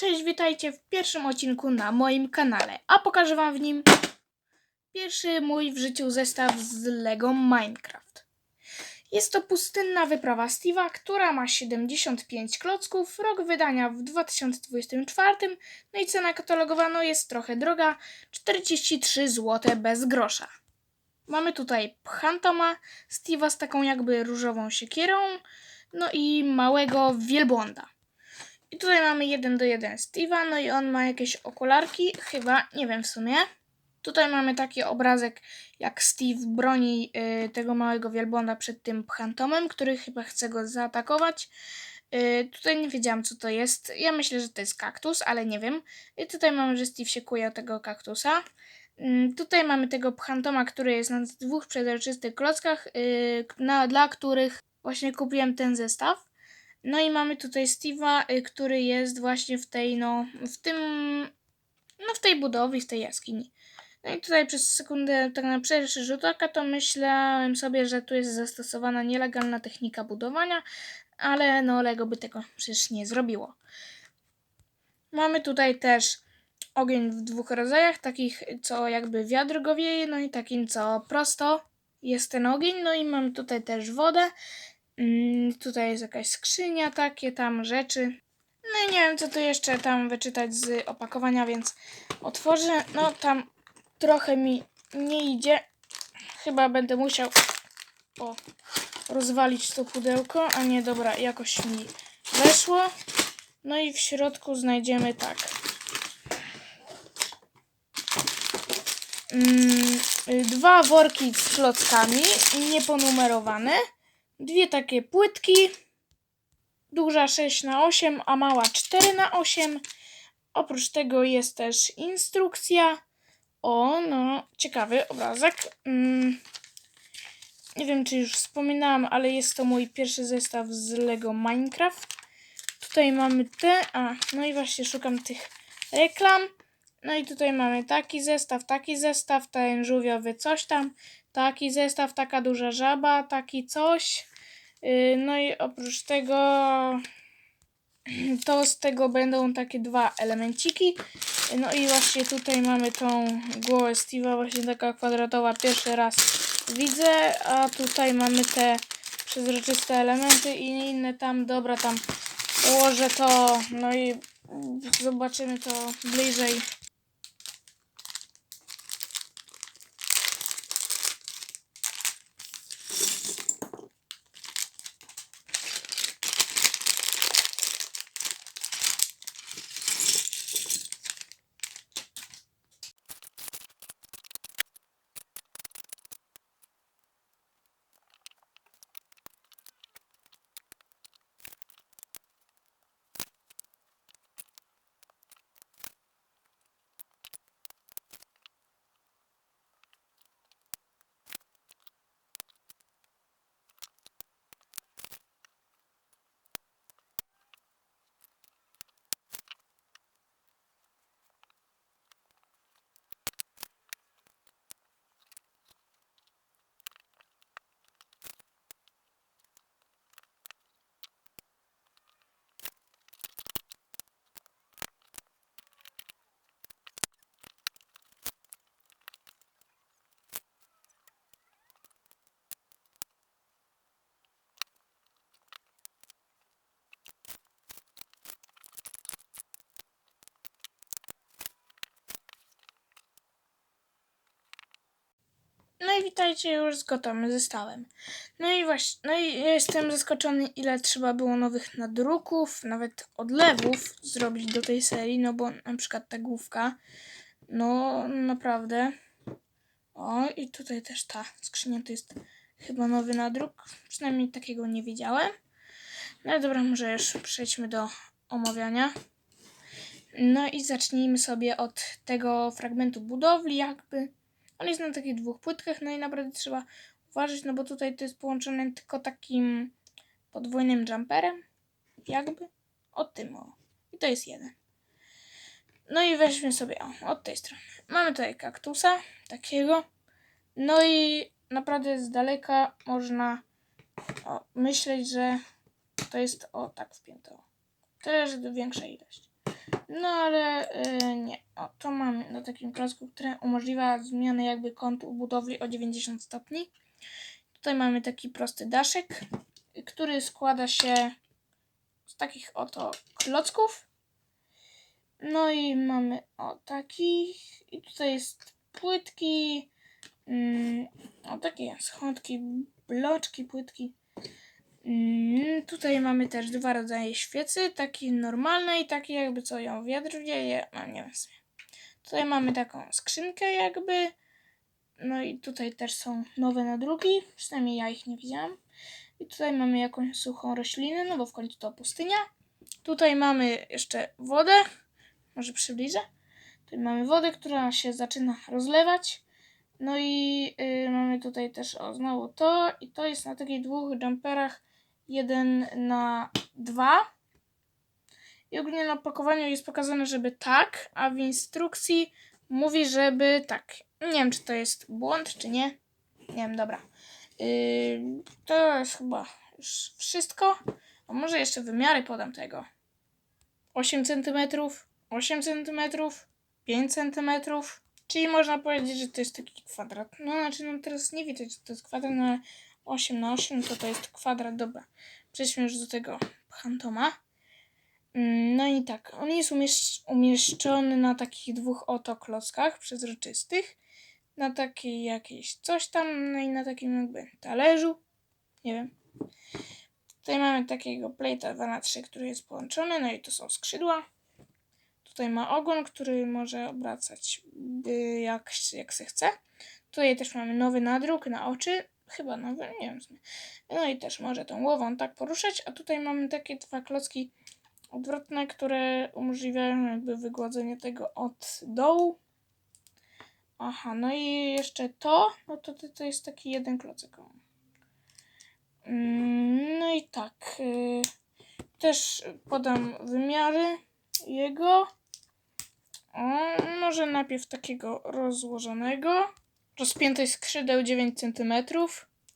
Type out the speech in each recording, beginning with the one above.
Cześć, witajcie w pierwszym odcinku na moim kanale, a pokażę wam w nim pierwszy mój w życiu zestaw z LEGO Minecraft. Jest to pustynna wyprawa Steve'a, która ma 75 klocków, rok wydania w 2024, no i cena katalogowana jest trochę droga, 43 zł bez grosza. Mamy tutaj Phantoma, Steve'a z taką jakby różową siekierą, no i małego wielbłąda. I tutaj mamy jeden do jeden Steve'a, no i on ma jakieś okularki, chyba, nie wiem w sumie. Tutaj mamy taki obrazek, jak Steve broni y, tego małego wielbłąda przed tym phantomem, który chyba chce go zaatakować. Y, tutaj nie wiedziałam, co to jest. Ja myślę, że to jest kaktus, ale nie wiem. I tutaj mamy, że Steve się kuje o tego kaktusa. Mm, Tutaj mamy tego phantoma, który jest na dwóch przezroczystych klockach, y, na, dla których właśnie kupiłem ten zestaw. No i mamy tutaj Steve'a, y, który jest właśnie w tej, no, w tym, no w tej budowie, w tej jaskini. No i tutaj przez sekundę, tak na pierwszy rzut oka, to myślałem sobie, że tu jest zastosowana nielegalna technika budowania, ale no Lego by tego przecież nie zrobiło. Mamy tutaj też ogień w dwóch rodzajach, takich co jakby wiatr go wieje, no i takim co prosto jest ten ogień, no i mamy tutaj też wodę. Mm, tutaj jest jakaś skrzynia, takie tam rzeczy. No i nie wiem, co tu jeszcze tam wyczytać z opakowania, więc otworzę. No tam trochę mi nie idzie. Chyba będę musiał o, rozwalić to pudełko, a nie, dobra, jakoś mi weszło. No i w środku znajdziemy tak. Mm, y, dwa worki z klockami, nieponumerowane. Dwie takie płytki. Duża 6 na 8 a mała 4 na 8 Oprócz tego jest też instrukcja. O, no, ciekawy obrazek. Mm, nie wiem, czy już wspominałam, ale jest to mój pierwszy zestaw z Lego Minecraft. Tutaj mamy te, a, no i właśnie szukam tych reklam. No i tutaj mamy taki zestaw, taki zestaw, ten żółwiowy coś tam, taki zestaw, taka duża żaba, taki coś. Yy, No i oprócz tego to z tego będą takie dwa elemenciki. No i właśnie tutaj mamy tą głowę Steve'a, właśnie taka kwadratowa, pierwszy raz widzę, a tutaj mamy te przezroczyste elementy i inne tam, dobra, tam ułożę to, no i zobaczymy to bliżej. No i witajcie już z gotowym zestawem. No i właśnie, no i jestem zaskoczony, ile trzeba było nowych nadruków, nawet odlewów zrobić do tej serii, no bo na przykład ta główka, no naprawdę. O, i tutaj też ta skrzynia to jest chyba nowy nadruk, przynajmniej takiego nie widziałem. No dobra, może już przejdźmy do omawiania. No i zacznijmy sobie od tego fragmentu budowli, jakby. On jest na takich dwóch płytkach, no i naprawdę trzeba uważać, no bo tutaj to jest połączone tylko takim podwójnym jumperem, jakby, o tym o. I to jest jeden. No i weźmy sobie, o, od tej strony. Mamy tutaj kaktusa, takiego. No i naprawdę z daleka można o, myśleć, że to jest o tak wpięte. Tyle, że to większa ilość. No ale y, nie. O, to mamy na takim klocku, które umożliwia zmianę jakby kątu budowli o 90 stopni. Tutaj mamy taki prosty daszek, który składa się z takich oto klocków. No i mamy o takich. I tutaj jest płytki. Mm, o takie schodki, bloczki, płytki. Mm, tutaj mamy też dwa rodzaje świecy, takie normalne i takie jakby co ją wiatr wieje, no nie wiem. Tutaj mamy taką skrzynkę jakby, no i tutaj też są nowe nadrugi, przynajmniej ja ich nie widziałam. I tutaj mamy jakąś suchą roślinę, no bo w końcu to pustynia. Tutaj mamy jeszcze wodę, może przybliżę. Tutaj mamy wodę, która się zaczyna rozlewać. No i y, mamy tutaj też o, znowu to i to jest na takich dwóch jumperach 1 na 2. I ogólnie na pakowaniu jest pokazane, żeby tak, a w instrukcji mówi, żeby tak. Nie wiem, czy to jest błąd, czy nie. Nie wiem, dobra. Yy, to jest chyba już wszystko. A może jeszcze wymiary podam tego. 8 cm, 8 cm, 5 cm. Czyli można powiedzieć, że to jest taki kwadrat. No znaczy, no teraz nie widać, że to jest kwadrat, no ale 8 na 8 to to jest kwadrat. Dobra, przejdźmy już do tego Pantoma. Mm, No i tak, on jest umieszcz- umieszczony na takich dwóch oto klockach przezroczystych. Na takiej jakiejś coś tam, no i na takim jakby talerzu. Nie wiem. Tutaj mamy takiego plate'a 2 na 3 który jest połączony, no i to są skrzydła. Tutaj ma ogon, który może obracać y, jak, jak se chce. Tutaj też mamy nowy nadruk na oczy. Chyba nowy, nie wiem. No i też może tą głową tak poruszać. A tutaj mamy takie dwa klocki odwrotne, które umożliwiają jakby wygładzenie tego od dołu. Aha, no i jeszcze to, no to to, jest taki jeden klocek. Mm, No i tak. y, Też podam wymiary jego. O, może najpierw takiego rozłożonego. Rozpiętość skrzydeł 9 cm,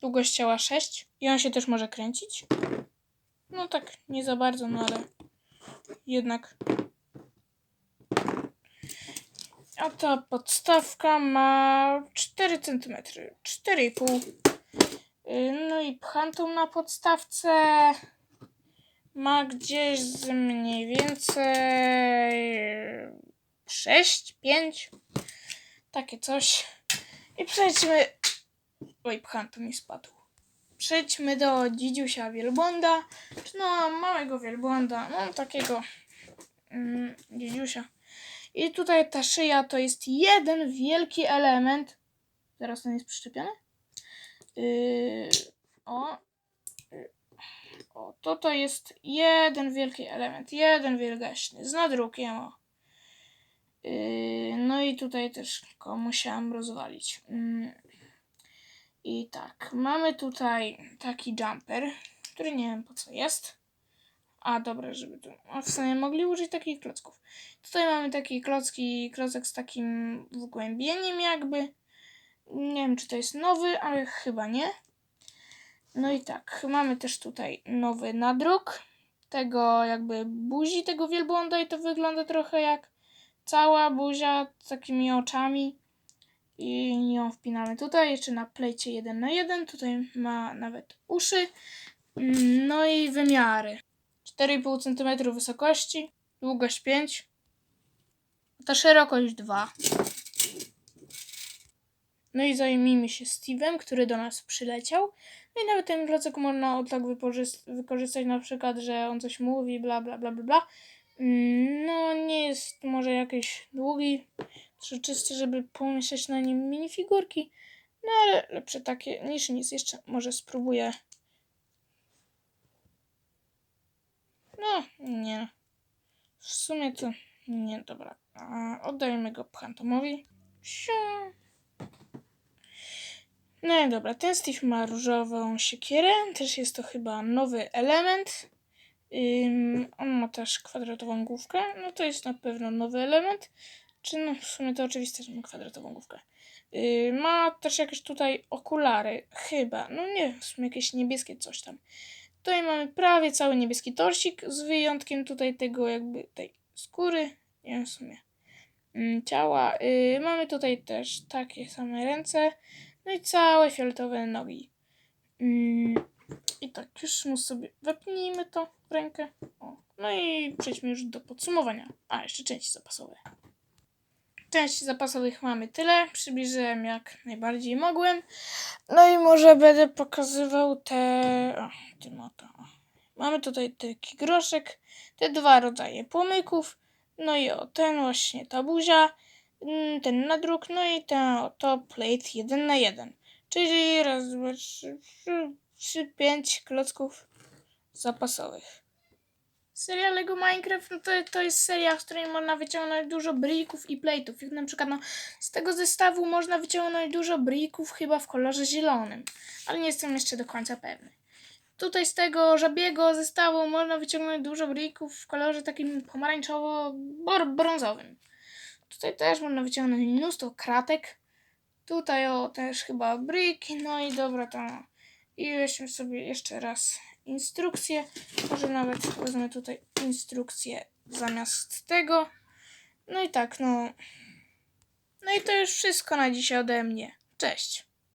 długość ciała 6 i on się też może kręcić. No tak, nie za bardzo, no ale jednak. A ta podstawka ma 4 cm, 4,5 Y, No i phantom na podstawce ma gdzieś z mniej więcej 6, 5. Takie coś. I przejdźmy. Oj, phantom mi spadł. Przejdźmy do dzidziusia wielbłąda. No, małego wielbłąda. No, takiego mm, dzidziusia. I tutaj ta szyja to jest jeden wielki element. Zaraz ten jest przyczepiony. Yy, o. Yy, O, to to jest jeden wielki element, jeden wielgaśny, z nadrukiem. O. Yy, no i tutaj też go musiałam rozwalić. Yy. I tak, mamy tutaj taki jumper, który nie wiem po co jest. A dobra, żeby tu. A w sumie mogli użyć takich klocków. Tutaj mamy taki klocki, klocek z takim wgłębieniem jakby. Nie wiem, czy to jest nowy, ale chyba nie. No i tak, mamy też tutaj nowy nadruk tego jakby buzi tego wielbłąda i to wygląda trochę jak cała buzia z takimi oczami. I ją wpinamy tutaj, jeszcze na plejcie 1 na 1 Tutaj ma nawet uszy. No i wymiary. 4,5 cm wysokości, długość 5, ta szerokość 2. No i zajmijmy się Steve'em, który do nas przyleciał. No i nawet ten klocek można tak wykorzystać na przykład, że on coś mówi, bla bla bla bla bla. Mm, No nie jest może jakiś długi, przeczysty, żeby pomieścić na nim minifigurki. No ale lepsze takie niż nic. Jeszcze może spróbuję. No, nie. W sumie to nie, dobra. A, oddajemy go Phantomowi. No i dobra, ten Steve ma różową siekierę, też jest to chyba nowy element. Ym, on ma też kwadratową główkę, no to jest na pewno nowy element. Czy no w sumie to oczywiste, że ma kwadratową główkę. Yy, ma też jakieś tutaj okulary, chyba, no nie, w sumie jakieś niebieskie coś tam. Tutaj mamy prawie cały niebieski torsik, z wyjątkiem tutaj tego jakby tej skóry, nie wiem w sumie, ciała. Y, mamy tutaj też takie same ręce, no i całe fioletowe nogi. Mm, I tak, już mu sobie wepnijmy to w rękę. O, no i przejdźmy już do podsumowania. A, jeszcze części zapasowe. Części zapasowych mamy tyle. Przybliżyłem jak najbardziej mogłem. No i może będę pokazywał te... O, tym oto. o. Mamy tutaj taki groszek, te dwa rodzaje płomyków, no i o, ten właśnie ta buzia, mm, ten nadruk, no i ten oto plate 1 na 1 czyli raz, dwa, trzy, trzy, pięć klocków zapasowych. Seria Lego Minecraft no to, to jest seria, z której można wyciągnąć dużo brików i plate'ów. Na przykład no, z tego zestawu można wyciągnąć dużo brików chyba w kolorze zielonym, ale nie jestem jeszcze do końca pewny. Tutaj z tego żabiego zestawu można wyciągnąć dużo brików w kolorze takim pomarańczowo-brązowym. Tutaj też można wyciągnąć mnóstwo kratek. Tutaj o też chyba briki, no i dobra to. I weźmy sobie jeszcze raz instrukcję. Może nawet wezmę tutaj instrukcję zamiast tego. No i tak, no. No i to już wszystko na dzisiaj ode mnie. Cześć.